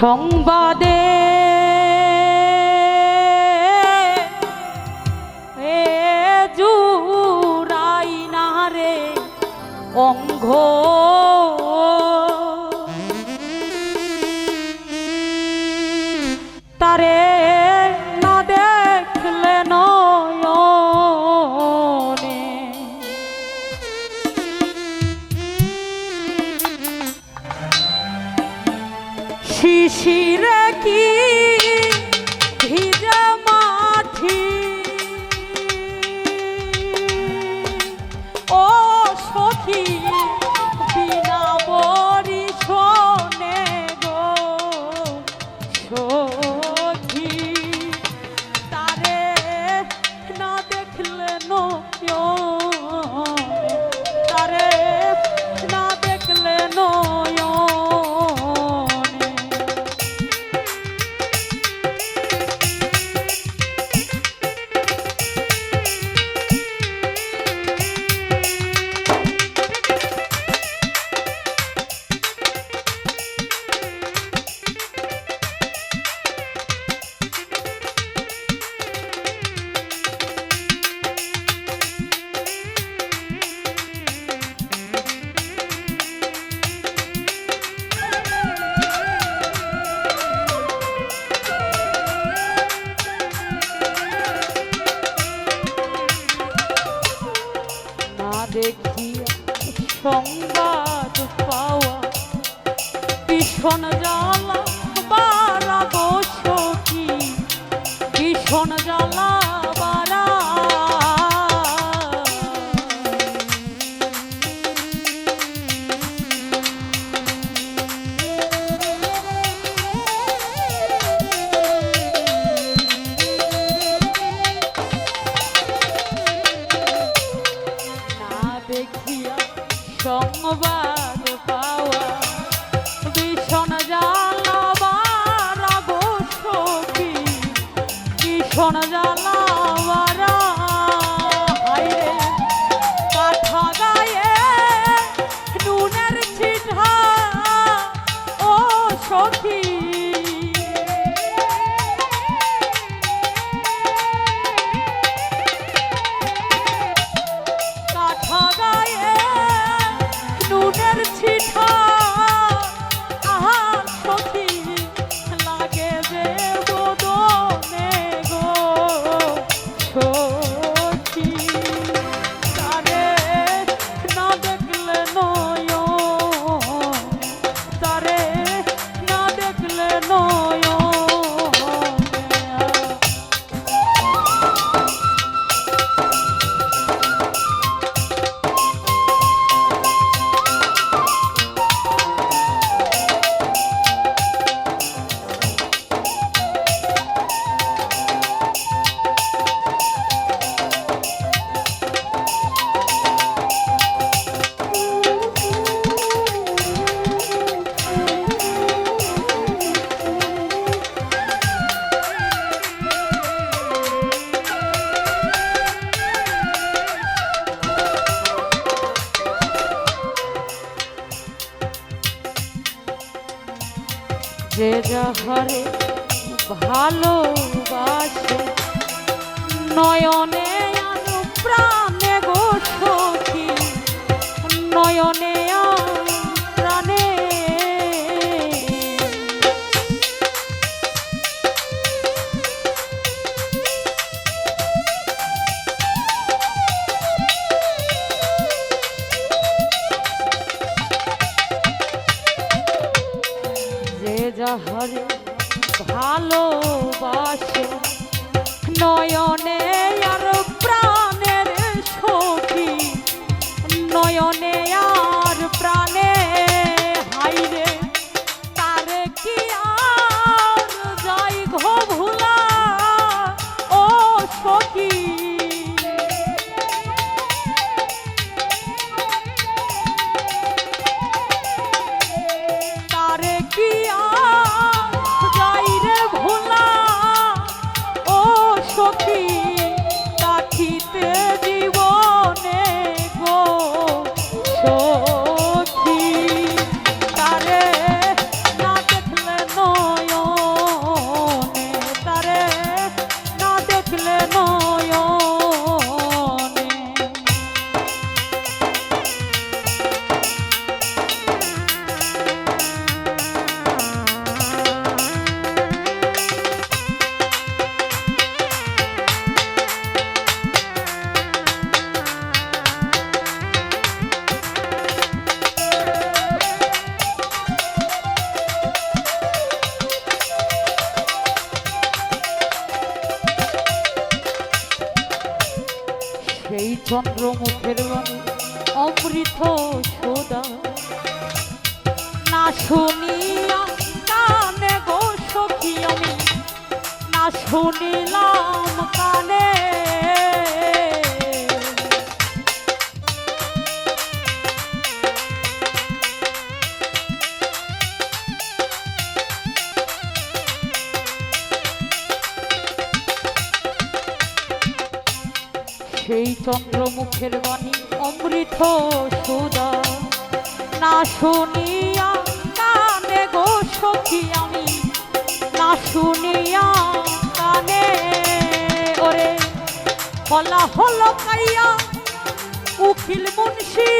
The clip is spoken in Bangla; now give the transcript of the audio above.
সংবাদে। এ জুরাই না রে অঙ্গ। তারে 야. জ্বালা বারা বসতি ভীষণ জ্বালা? Hawa. ভালোবাসে। নয়নে প্রাণ চন্দ্রমুখের বাণী অমৃত সোদা। না শুনিয়া কানে গো সখী আমি না শুনিলাম কানে চন্দ্রমুখের বাণী, অমৃত সুদা। না শুনিয়া কানে গো সখী আমি, না শুনিয়া কানে ওরে। হলা হলো কাইয়া, উকিল মুন্সি